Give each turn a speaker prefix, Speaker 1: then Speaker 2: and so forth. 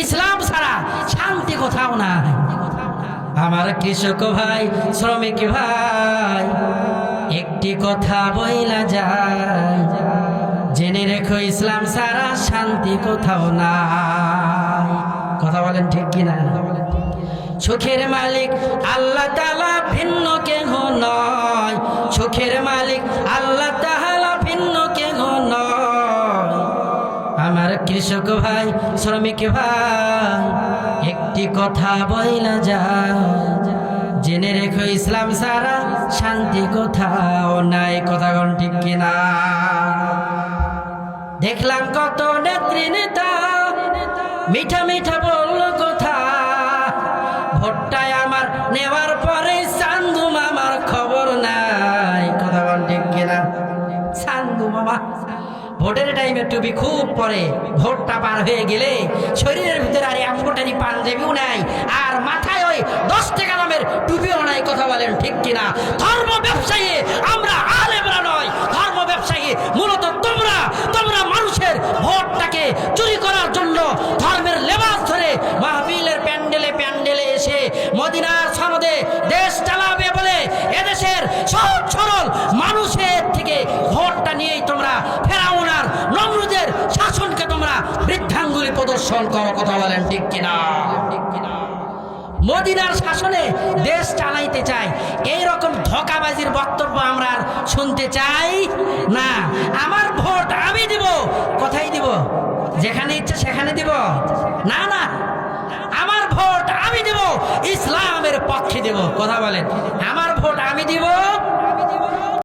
Speaker 1: ইসলাম ছাড়া শান্তি কোথাও নাই। আমার কৃষক ভাই, শ্রমিক ভাই, একটি কথা বইলা যায়, জেনে রেখো ইসলাম ছাড়া শান্তি কোথাও নাই। কথা বলেন ঠিক কিনা সুখের মালিক আল্লাহ তালা ভিন্ন কেহ নয়। সুখের মালিক কৃষক ভাই, শ্রমিক ভাই, একটি কথা বইলা যায় জেনে রেখো ইসলাম সারা, শান্তি কোথাও নাই, কথা কোন ঠিক কিনা? দেখলাম কত নেত্রী নেতা, মিঠা মিঠা বলল, কথা? ভোটটায় আমার নেওয়ার পরে চান্দু মামার খবর নাই, কথা বল ঠিক কিনা? চান্দু মামা ভোটের টাইমে টুপি খুব পরে, ভোটটা পার হয়ে গেলে শরীরের ভিতরে আর পাল পাঞ্জাবিও নাই, আর মাথায় ওই দশ টাকা নামের টুপিও নাই, কথা বলেন ঠিক কিনা? ধর্ম ব্যবসায়ী প্রদর্শন করো কথা বলেন, ঠিক কিনা? মদিনার শাসনে দেশ চালাইতে চাই এই রকম ধোকাবাজির বক্তব্য আমরা শুনতে চাই না। আমার ভোট আমি দিব, কোথায় দিব? যেখানে ইচ্ছে সেখানে দিব? না না। আমার ভোট আমি দিব, ইসলামের পক্ষে দেব, কথা বলেন। আমার ভোট আমি দিব